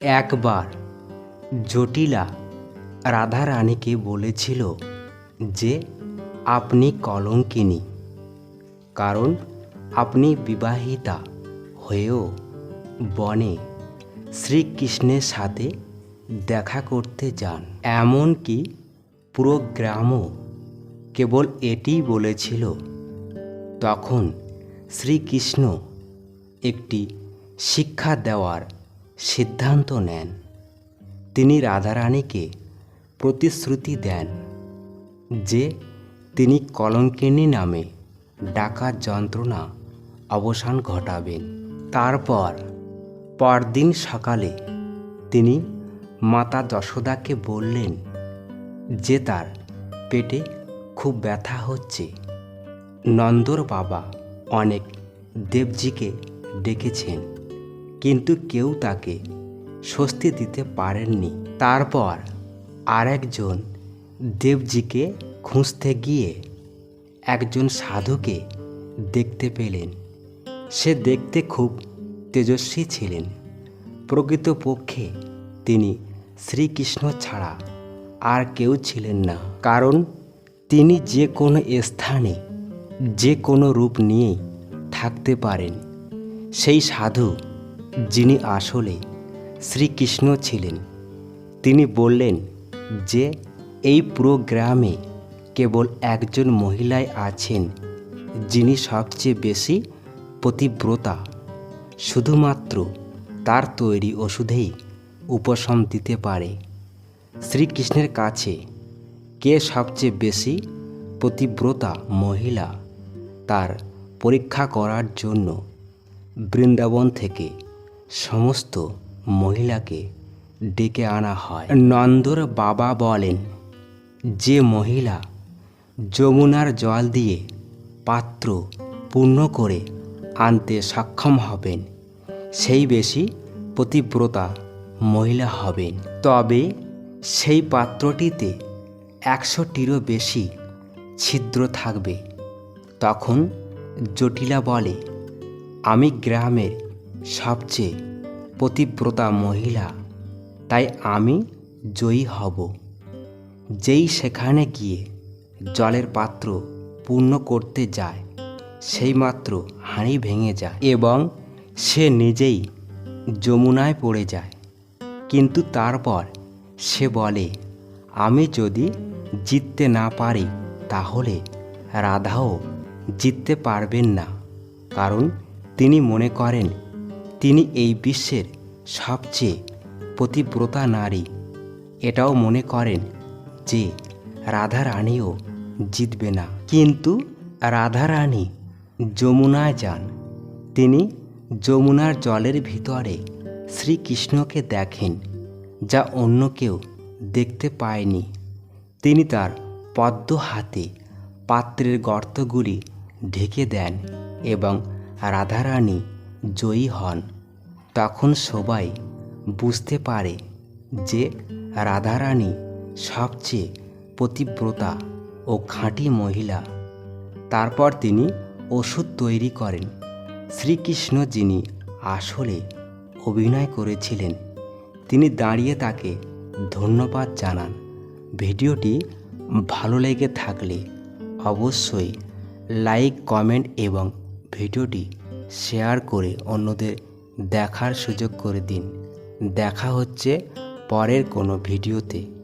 একবার জটিলা রাধারানীকে বলেছিল যে, আপনি কলঙ্কিনী, কারণ আপনি বিবাহিতা হয়েও বনে শ্রীকৃষ্ণের সাথে দেখা করতে যান। এমনকি পুরো গ্রামও কেবল এটিই বলেছিল। তখন শ্রীকৃষ্ণ একটি শিক্ষা দেওয়ার সিদ্ধান্ত নেন। তিনি রাধারানীকে প্রতিশ্রুতি দেন যে তিনি কলঙ্কিনী নামে ডাকার যন্ত্রণা অবসান ঘটাবেন। তারপর পরদিন সকালে তিনি মাতা যশোদাকে বললেন যে তার পেটে খুব ব্যথা হচ্ছে। নন্দর বাবা অনেক দেবজিকে ডেকেছেন। কিন্তু কেউ তাকে স্বস্তি দিতে পারেননি। তারপর আরেকজন দেবজিকে খুঁজতে গিয়ে একজন সাধুকে দেখতে পেলেন। সে দেখতে খুব তেজস্বী ছিলেন। প্রকৃতপক্ষে তিনি শ্রীকৃষ্ণ ছাড়া আর কেউ ছিলেন না, কারণ তিনি যে কোনো স্থানে, যে কোনো রূপ নিয়েই থাকতে পারেন। সেই সাধু যিনি আসলে শ্রীকৃষ্ণ ছিলেন, তিনি বললেন যে, এই পুরো গ্রামে কেবল একজন মহিলাই আছেন যিনি সবচেয়ে বেশি পতিব্রতা, শুধুমাত্র তার তৈরি ওষুধেই উপশম দিতে পারে। শ্রীকৃষ্ণের কাছে কে সবচেয়ে বেশি পতিব্রতা মহিলা তার পরীক্ষা করার জন্য বৃন্দাবন থেকে সমস্ত মহিলাকে ডেকে আনা হয়। নন্দর বাবা বলেন, যে মহিলা যমুনার জল দিয়ে পাত্র পূর্ণ করে আনতে সক্ষম হবেন, সেই বেশি প্রতিব্রতা মহিলা হবেন। তবে সেই পাত্রটিতে একশোটিরও বেশি ছিদ্র থাকবে। তখন জটিলা বলে, আমি গ্রামের সবচেয়ে পতিব্রতা মহিলা, তাই আমি জয়ী হব। যেই সেখানে গিয়ে জলের পাত্র পূর্ণ করতে যায় সেই মাত্র হাঁড়ি ভেঙে যায় এবং সে নিজেই যমুনায় পড়ে যায়। কিন্তু তারপর সে বলে, আমি যদি জিততে না পারি, তাহলে রাধাও জিততে পারবেন না। কারণ তিনি মনে করেন তিনি এই বিশ্বের সবচেয়ে পতিব্রতা নারী। এটাও মনে করেন যে, রাধারানীও জিতবে না। কিন্তু রাধারানী যমুনায় যান। তিনি যমুনার জলের ভিতরে শ্রীকৃষ্ণকে দেখেন, যা অন্য কেউ দেখতে পায়নি। তিনি তার পদ্ম হাতে পাত্রের গর্তগুলি ঢেকে দেন এবং রাধারানী জয়ী হন। তখন সবাই বুঝতে পারে যে রাধারানী সবচেয়ে পতিব্রতা ও খাঁটি মহিলা। তারপর তিনি ওষুধ তৈরি করেন। শ্রীকৃষ্ণ যিনি আসলে অভিনয় করেছিলেন, তিনি দাঁড়িয়ে তাকে ধন্যবাদ জানান। ভিডিওটি ভালো লেগে থাকলে অবশ্যই লাইক, কমেন্ট এবং ভিডিওটি শেয়ার করে অন্যদের দেখার সুযোগ করে দিন। দেখা হচ্ছে পরের কোনো ভিডিওতে।